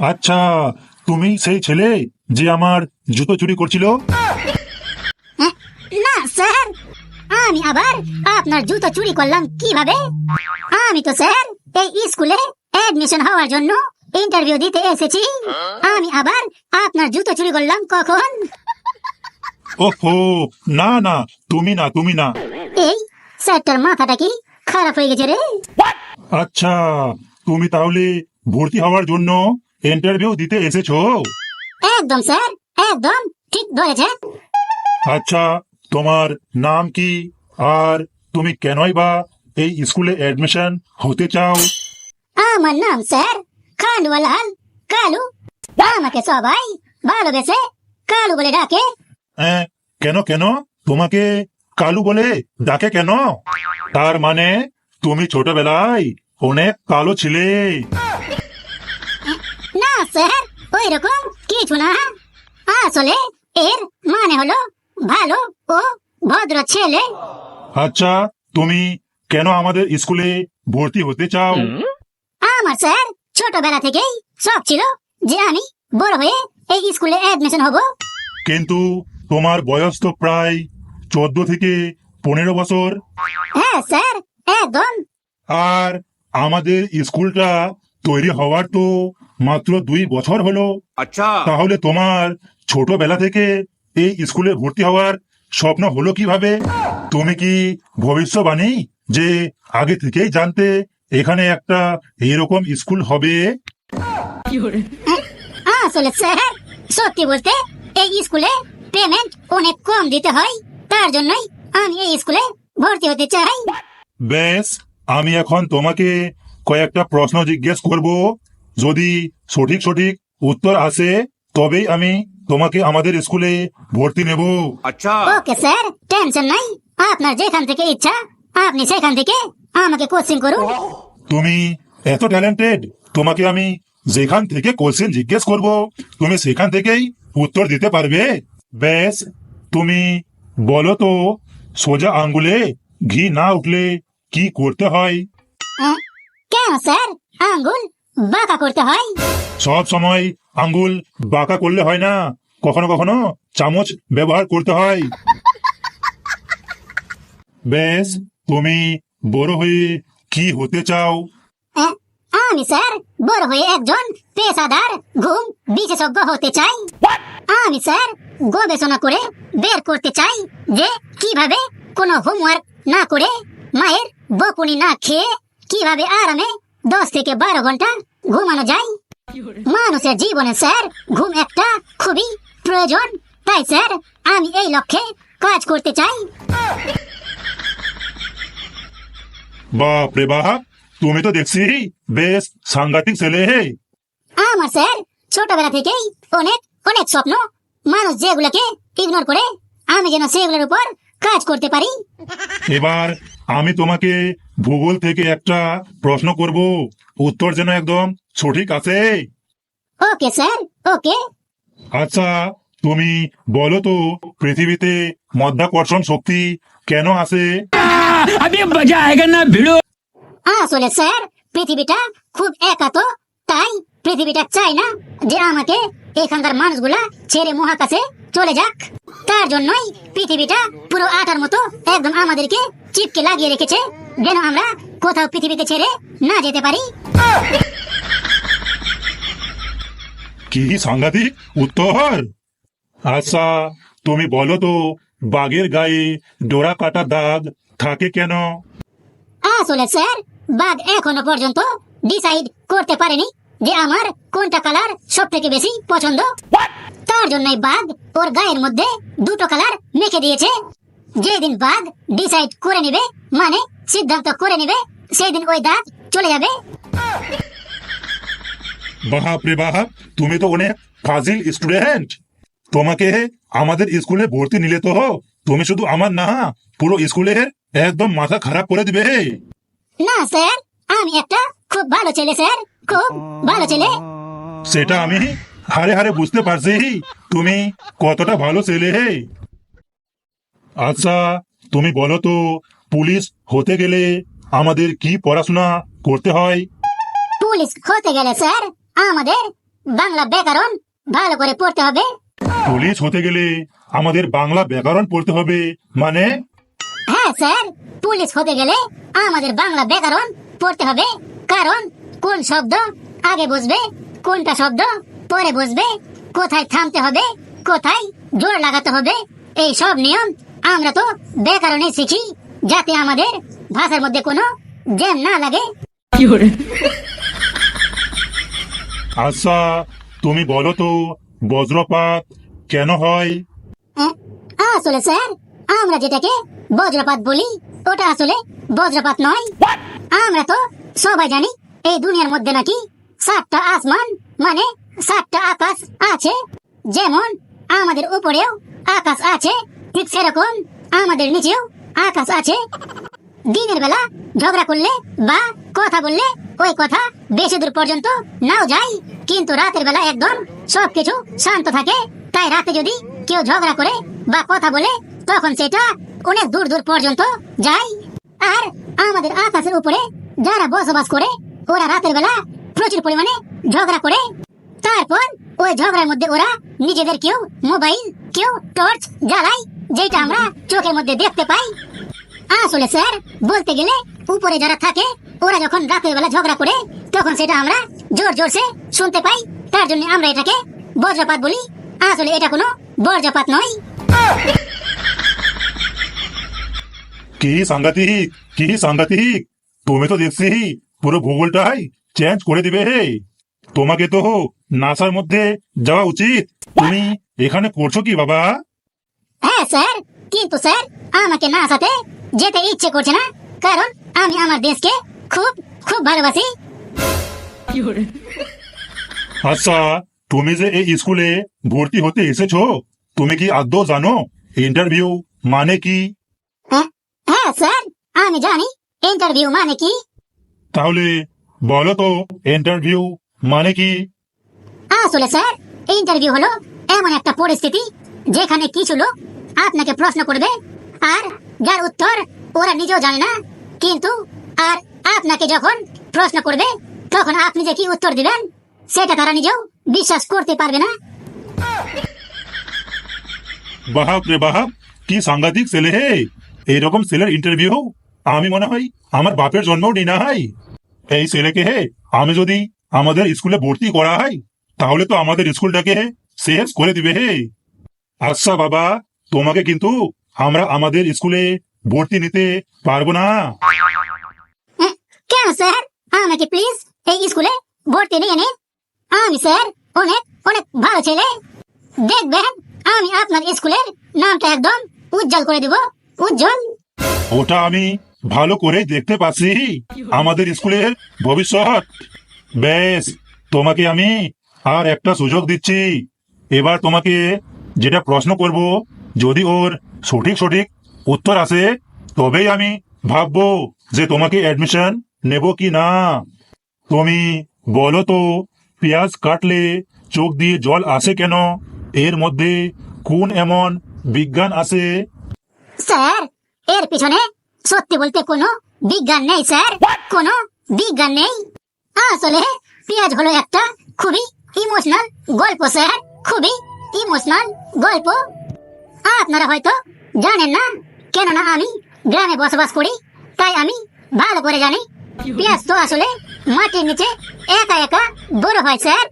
আচ্ছা তুমি সেই ছেলে যে আমার জুতো চুরি করছিল? হ্যাঁ? না স্যার। আমি আবার আপনার জুতো চুরি করলাম কীভাবে? আমি তো স্যার এই স্কুলে অ্যাডমিশন হওয়ার জন্য ইন্টারভিউ দিতে এসেছি। আমি আবার আপনার জুতো চুরি করলাম কখন? ওহো না না তুমি না তুমি না। এই স্যারটার মাথাটা কি খারাপ হয়ে গেছে রে? আচ্ছা তুমি তাহলে ভর্তি হওয়ার জন্য ইন্টারভিউ দিতে এসেছ? একদম স্যার একদম ঠিক ধরেছেন আচ্ছা তোমার নাম কি? আর তুমি কেনই বা এই স্কুলে অ্যাডমিশন হতে চাও? আমার নাম স্যার খান্ডওয়ালাল কালু। আমাকে সবাই ভালোবেসে কালু বলে ডাকে। হ্যাঁ কেন কেন? তোমাকে কালু বলে ডাকে কেন? তার মানে তুমি ছোটবেলায় অনেক কালো ছিলে। স্যার ওই রকম কিছু না। আসলে এর মানে হলো ভালো ও ভদ্র ছেলে। আচ্ছা তুমি কেন আমাদের স্কুলে ভর্তি হতে চাও? আমার স্যার ছোটবেলা থেকেই শখ ছিল যে আমি বড় হয়ে এই স্কুলে অ্যাডমিশন হব। কিন্তু তোমার বয়স তো প্রায় চোদ্দ থেকে পনেরো বছর। হ্যাঁ স্যার একদম। আর আমাদের স্কুলটা তৈরি হওয়ার তো মাত্র দুই বছর হলো। আচ্ছা। তাহলে তোমার ছোটবেলা থেকে এই স্কুলে ভর্তি হওয়ার স্বপ্ন হলো কীভাবে? তুমি কি ভবিষ্যবাণী যে আগে থেকেই জানতে এখানে একটা এরকম স্কুল হবে? আসলে স্যার সত্যি বলতে এই স্কুলে পেমেন্ট অনেক কম দিতে হয়। তার জন্যই আমি এই স্কুলে ভর্তি হতে চাই। বেশ আমি এখন তোমাকে কয়েকটা প্রশ্ন জিজ্ঞেস করব। যদি সঠিক সঠিক উত্তর আসে তবেই আমি তোমাকে আমাদের স্কুলে ভর্তি নেব। আচ্ছা। ওকে স্যার টেনশন নাই। আপনার যেখান থেকে ইচ্ছা আপনি সেখান থেকে আমাকে কোচিং করুন। তুমি এত ট্যালেন্টেড তোমাকে আমি যেখান থেকে কোশ্চেন জিজ্ঞেস করব তুমি সেখান থেকেই উত্তর দিতে পারবে। ব্যাস তুমি বলো তো সোজা আঙ্গুলে ঘি না উঠলে কি করতে হয়? কেন স্যার? আঙ্গুল? বাঁকা করতে হয়। সব সময় আঙ্গুল বাঁকা করলে হয় না। কখনো কখনো চামচ ব্যবহার করতে হয়। বেশ তুমি বড় হয়ে কি হতে চাও? আমি স্যার বড় হয়ে একজন পেশাদার ঘুম বিশেষজ্ঞ হতে চাই। আমি স্যার গবেষণা করে বের করতে চাই যে কীভাবে কোনো হোমওয়ার্ক না করে মায়ের বকুনি না খেয়ে কীভাবে আরামে দশ থেকে বারো ঘণ্টা ঘুমানো যায়। মানুষের জীবনে স্যার ঘুম একটা খুবই প্রয়োজন। তাই স্যার আমি এই লক্ষ্যে কাজ করতে চাই। বাপ রে বাপ তুমি তো দেখছি বেশ সাংঘাতিক ছেলে হে। আমার স্যার ছোটবেলা থেকেই অনেক অনেক স্বপ্ন। মানুষ যেগুলোকে ইগনোর করে আমি যেন সেগুলোর উপর কাজ করতে পারি। এবার আমি তোমাকে ভূগোল থেকে একটা প্রশ্ন করব। উত্তর যেন একদম সঠিক আছে। Okay sir okay. আচ্ছা তুমি বলো তো পৃথিবীতে মধ্যাকর্ষণ শক্তি কেন আছে? আসলে স্যার পৃথিবীটা খুব একা তো তাই পৃথিবীটা চাই না যে আমাকে এখানকার মানুষগুলা ছেড়ে মহাকাশে চলে যাক। তার জন্যই পৃথিবীটা পুরো আটার মতো একদম আমাদেরকে চিপকে লাগিয়ে রেখেছে। যেন আমরা কোথাও পৃথিবীকে ছেড়ে না যেতে পারি। কি সাংঘাতিক উত্তর? আচ্ছা তুমি বলো তো বাঘের গায়ে ডোরা কাটা দাগ থাকে কেন? আসলে স্যার বাঘ এখনও পর্যন্ত ডিসাইড করতে পারেনি যে আমার কোনটা কালার সব থেকে বেশি পছন্দ? তার জন্যই বাঘ ওর গায়ের মধ্যে দুটো কালার মেখে দিয়েছে। যেদিন বাঘ ডিসাইড করে নেবে মানে সিদ্ধান্ত করে নেবে সেই দিন ওই দাগ চলে যাবে। বাহাপ রে বাহাপ তুমি তো অনেক ফাজিল স্টুডেন্ট তোমাকে আমাদের স্কুলে ভর্তি নিলে তো তুমি শুধু আমার না পুরো স্কুলের একদম মাথা খারাপ করে দিবে। না স্যার আমি একটা খুব ভালো ছেলে স্যার। খুব ভালো ছেলে। সেটা আমি হারে হারে বুঝতে পারছি। তুমি কতটা ভালো ছেলে হে? আচ্ছা তুমি বলো তো পুলিশ হতে গেলে আমাদের কি পড়াশোনা করতে হয়? পুলিশ হতে গেলে স্যার আমাদের বাংলা ব্যাকরণ ভালো করে পড়তে হবে। পুলিশ হতে গেলে আমাদের বাংলা ব্যাকরণ পড়তে হবে মানে? হ্যাঁ স্যার পুলিশ হতে গেলে আমাদের বাংলা ব্যাকরণ পড়তে হবে। কারণ কোন শব্দ আগে বুঝবে কোনটা শব্দ পরে বুঝবে কোথায় থামতে হবে কোথায় জোর লাগাতে হবে এই সব নিয়ম আমরা তো ব্যাকরণে শিখি যাতে আমাদের ভাষার মধ্যে কোনো জ্যাম না লাগে। আচ্ছা তুমি বলো তো বজ্রপাত কেন হয়? হ্যাঁ, আসলে স্যার আমরা যেটাকে বজ্রপাত বলি ওটা আসলে বজ্রপাত নয়। আমরা তো সবাই জানি এই দুনিয়ার মধ্যে নাকি সাতটা আসমান মানে সাতটা আকাশ আছে। যেমন আমাদের উপরেও আকাশ আছে, ঠিক সেরকম আমাদের নিচেও আকাশ আছে। দিনের বেলা ঝগড়া করলে বা কথা বললে ওই কথা বেশি দূর পর্যন্ত নাও যায়, কিন্তু রাতের বেলা একদম সবকিছু শান্ত থাকে। তাই রাতে যদি কেউ ঝগড়া করে বা কথা বলে, তখন সেটা অনেক দূর দূর পর্যন্ত যায়। আর আমাদের আকাশের উপরে যারা বসবাস করে, ওরা রাতের বেলা প্রচুর পরিমাণে ঝগড়া করে। তারপর ওই ঝগড়ার মধ্যে ওরা নিজেদের কেউ মোবাইল, কেউ টর্চ জ্বালায় যেটা আমরা চোখের মধ্যে দেখতে পাই। আসলে স্যার, বলতে গেলে উপরে যারা থাকে, ওরা যখন রাতের বেলা ঝগড়া করে, তখন সেটা আমরা জোর জোর সে শুনতে পাই। তার জন্য আমরা এটাকে বজ্রপাত বলি। আসলে এটা কোনো বজ্রপাত নয়। কি সাংঘাতিক? কি সাংঘাতিক? তুমি তো দেখছি পুরো ভূগোলটাই চেঞ্জ করে দিবে হে। তোমাকে তো নাসার মধ্যে যাওয়া উচিত। তুমি এখানে করছ কি বাবা? হ্যাঁ স্যার। কিন্তু স্যার আমাকে না সাথে যেতে ইচ্ছে করছে না। কারণ আমি আমার দেশকে খুব খুব ভালোবাসি। আচ্ছা তুমি যে এই স্কুলে ভর্তি হতে এসেছ তুমি কি আদৌ জানো? ইন্টারভিউ মানে কি? হ্যাঁ হ্যাঁ স্যার আমি জানি। ইন্টারভিউ মানে কি? তাহলে বলো তো ইন্টারভিউ মানে কি? আসলে স্যার ইন্টারভিউ হলো এমন একটা পরিস্থিতি যেখানে কিছু লোক আপনাকে প্রশ্ন করবে আর যার উত্তর ওরা নিজেও জানে না কিন্তু আর আপনাকে যখন প্রশ্ন করবে তখন আপনি যে কি উত্তর দিবেন সেটা তারা নিজেও বিশ্বাস করতে পারবে না। বাহাব রে বাহাব কি সাংঘাতিক ছেলে হে। এইরকম ছেলের ইন্টারভিউ আমি মনে হয় আমার বাপের জন্মও নি হয় এই ছেলেকে হে আমি যদি আমাদের স্কুলে ভর্তি করা হয় তাহলে তো আমাদের স্কুলটাকে শেষ করে দিবে হে। আচ্ছা বাবা তোমাকে কিন্তু আমরা আমাদের স্কুলে ভর্তি নিতে পারব না। হ্যাঁ, কেন স্যার? আমাকে প্লিজ এই স্কুলে ভর্তি নিয়ে নিন। আমি স্যার অনেক অনেক ভালো ছেলে। দেখবেন আমি আপনার স্কুলের নামটা একদম উজ্জ্বল করে দেব। উজ্জ্বল। ওটা আমি ভালো করে দেখতে পাচ্ছি। আমাদের স্কুলের ভবিষ্যৎ। বেশ, তোমাকে আমি আর একটা সুযোগ দিচ্ছি। এবার তোমাকে যেটা প্রশ্ন করব, যদি ওর সঠিক সঠিক উত্তর আসে, তবেই আমি ভাববো যে তোমাকে অ্যাডমিশন নেব কি না। তুমি বলো তো, পেঁয়াজ কাটলে চোখ দিয়ে জল আসে কেন? এর মধ্যে কোন এমন বিজ্ঞান আছে? স্যার, এর পিছনে সত্যি বলতে কোনো বিজ্ঞান নেই স্যার। কোনো বিজ্ঞান নেই। আসলে পেঁয়াজ হলো একটা খুবই ইমোশনাল গল্প স্যার। খুবই ইমোশনাল গল্প। আপনারা হয়তো জানেন না কেননা আমি গ্রামে বসবাস করি তাই আমি ভালো করে জানি। পেঁয়াজ তো আসলে মাটির নিচে একা একা বড় হয় স্যার।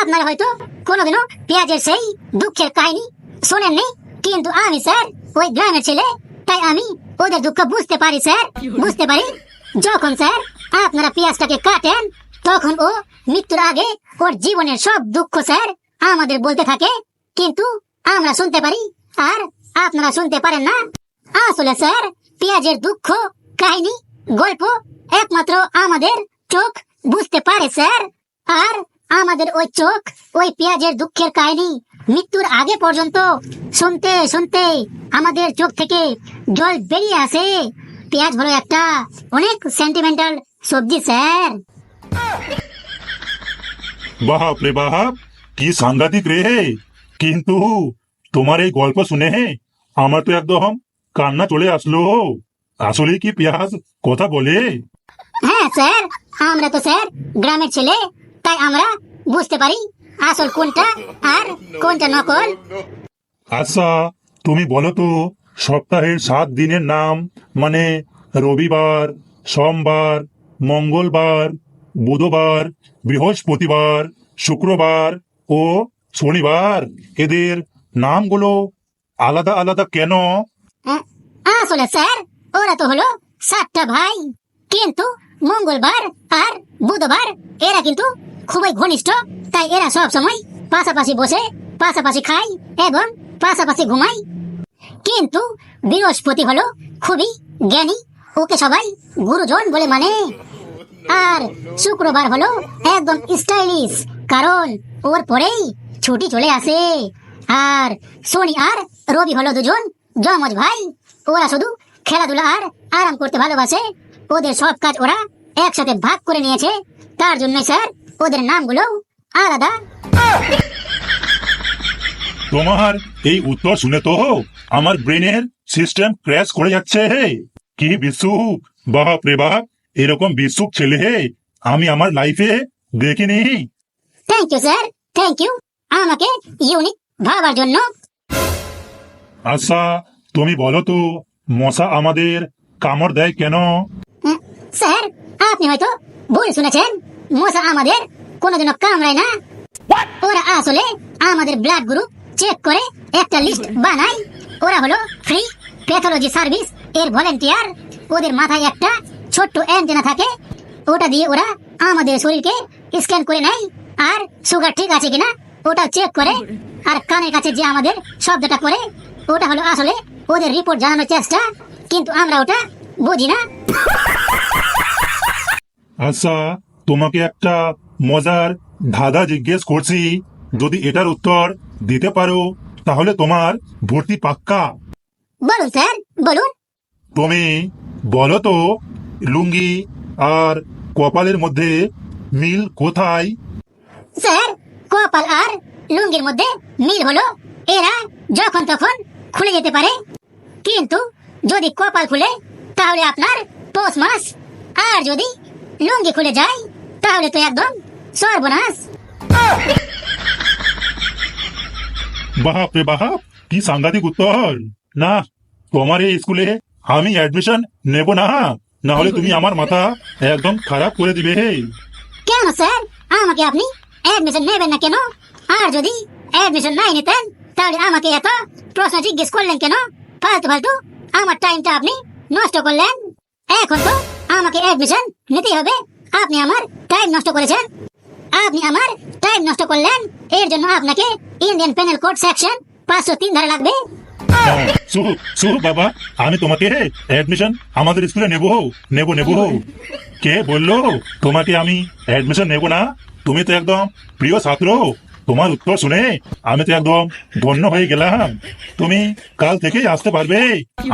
আপনারা হয়তো কোনোদিনও পেঁয়াজের সেই দুঃখের কাহিনী শোনেননি। কিন্তু আমি স্যার ওই গ্রামের ছেলে তাই আমি ওদের দুঃখ বুঝতে পারি, স্যার। বুঝতে পারি? যখন, স্যার, আপনারা পেঁয়াজটাকে কাটেন, তখন ও মৃত্যুর আগে ওর জীবনের সব দুঃখ, স্যার, আমাদের বলতে থাকে। কিন্তু আমরা শুনতে পারি, আর আপনারা শুনতে পারেন না। আসলে, স্যার, পেঁয়াজের দুঃখ, কাহিনী, গল্প একমাত্র আমাদের চোখ বুঝতে পারে, স্যার। আর আমাদের ওই চোখ, ওই পেঁয়াজের দুঃখের কাহিনী মৃত্যুর আগে পর্যন্ত শুনতে শুনতে আমাদের চোখ থেকে জল বেরিয়ে আসে। পেঁয়াজ হলো একটা অনেক সেন্টিমেন্টাল সবজি স্যার। বাহাপ রে বাহাপ কি সাংঘাতিক রে কিন্তু তোমার এই গল্প শুনে আমার তো একদম কান্না চলে আসলো। আসলে কি পেঁয়াজ কথা বলে? হ্যাঁ স্যার। আমরা তো স্যার গ্রামের ছেলে তাই আমরা বুঝতে পারি আসল কোনটা আর কোনটা নকল? আচ্ছা তুমি বলো তো সপ্তাহের সাত দিনের নাম মানে রবিবার সোমবার মঙ্গলবার বুধবার বৃহস্পতিবার শুক্রবার ও শনিবার। এদের নামগুলো আলাদা আলাদা কেন? আসলে স্যার ওরা তো হলো সাতটা ভাই। কিন্তু মঙ্গলবার আর বুধবার এরা কিন্তু খুবই ঘনিষ্ঠ তাই এরা সব সময় পাশাপাশি বসে, পাশাপাশি খায় এবং পাশাপাশি ঘুমায়। কিন্তু বৃহস্পতি হলো খুবই জ্ঞানী, ওকে সবাই গুরুজন বলে মানে। আর শুক্রবার হলো একদম স্টাইলিশ, কারণ ওর পরেই ছুটি চলে আসে। আর শনি আর রবি হলো দুজন জমজ ভাই। ওরা শুধু খেলাধুলা আর আরাম করতে ভালোবাসে। ওদের সব কাজ ওরা একসাথে ভাগ করে নিয়েছে। তার জন্য স্যার ওদের নামগুলো আলাদা। তোমার এই উত্তর শুনে তো আমার ব্রেনের সিস্টেম ক্র্যাশ করে যাচ্ছে হে। কি বিসুক বাপ রে বাপ এরকম বিসুক ছেলে হে আমি আমার লাইফে দেখিনি। Thank you sir thank you আমাকে ইউনিক ভাবার জন্য। আচ্ছা তুমি বলো তো মশা আমাদের কামড় দেয় কেন? স্যার আপনি হয়তো ভুল শুনেছেন। মশা আমাদের কোনোদিনও কামড়ায় না। ওরা আসলে আমাদের ব্লাড গ্রুপ চেক করে একটা লিস্ট বানায়। ওরা হলো ফ্রি প্যাথোলজি সার্ভিস এর ভলেন্টিয়ার ওদের মাথায় একটা ছোট্ট অ্যান্টেনা থাকে। ওটা দিয়ে ওরা আমাদের শরীরকে স্ক্যান করে নেয়। আর সুগার ঠিক আছে কিনা ওটা চেক করে। আর কানের কাছে যে আমাদের শব্দটা করে ওটা হলো আসলে ওদের রিপোর্ট জানানোর চেষ্টা। কিন্তু আমরা ওটা বুঝি না। আচ্ছা তোমাকে একটা মজার ধাঁধা জিজ্ঞেস করছি। যদি এটার উত্তর দিতে পারো তাহলে তোমার ভর্তি পাক্কা। বলুন স্যার বলুন। তুমি বলো তো লুঙ্গি আর কপালের মধ্যে মিল কোথায়? স্যার কপাল আর লুঙ্গির মধ্যে মিল হলো। এরা যখন তখন খুলে যেতে পারে। কিন্তু যদি কপাল খুলে তাহলে আপনার পৌষ মাস। আর যদি লুঙ্গি খুলে যায় তাহলে তো একদম সর্বনাশ বাপ রে বাপ কি সাংঘাতিক উত্তর। না তোমার এই স্কুলে আমি অ্যাডমিশন নেব না। না হলে তুমি আমার মাথা একদম খারাপ করে দিবে। কেন স্যার আমাকে আপনি অ্যাডমিশন নেবেন না কেন? আর যদি অ্যাডমিশন নাই নিতেন তাহলে আমাকে এত প্রশ্ন জিজ্ঞেস করলেন কেন? ফালতু ফালতু আমার টাইমটা আপনি নষ্ট করলেন। এখন তো আমাকে অ্যাডমিশন নিতেই হবে। আপনি আমার টাইম নষ্ট করেছেন। আপনি আমার টাইম নষ্ট করলেন। এর জন্য আপনাকে ইন্ডিয়ান পেনাল কোড সেকশন পাঁচশো তিন ধারা লাগবে। শুভ শুভ বাবা আমি তোমাকে অ্যাডমিশন আমাদের স্কুলে নেব নেব নেব কে বলল? তোমাকে আমি অ্যাডমিশন নেব না? তুমি তো একদম প্রিয় ছাত্র তোমার উত্তর শুনে আমি তো একদম ধন্য হয়ে গেলাম। তুমি কাল থেকেই আসতে পারবে।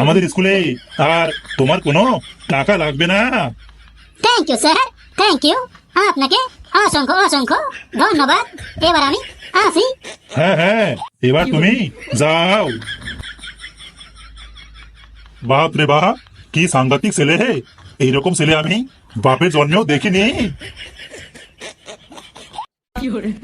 আমাদের স্কুলে আর তোমার কোনো টাকা লাগবে না। Thank you sir thank you আপনাকে অসংখ্য অসংখ্য ধন্যবাদ এবার আমি আসি হ্যাঁ হ্যাঁ এবার তুমি যাও বাপ রে বাপ কি সাংঘাতিক ছেলে হে এইরকম ছেলে আমি বাপের জন্মেও দেখিনি 有人，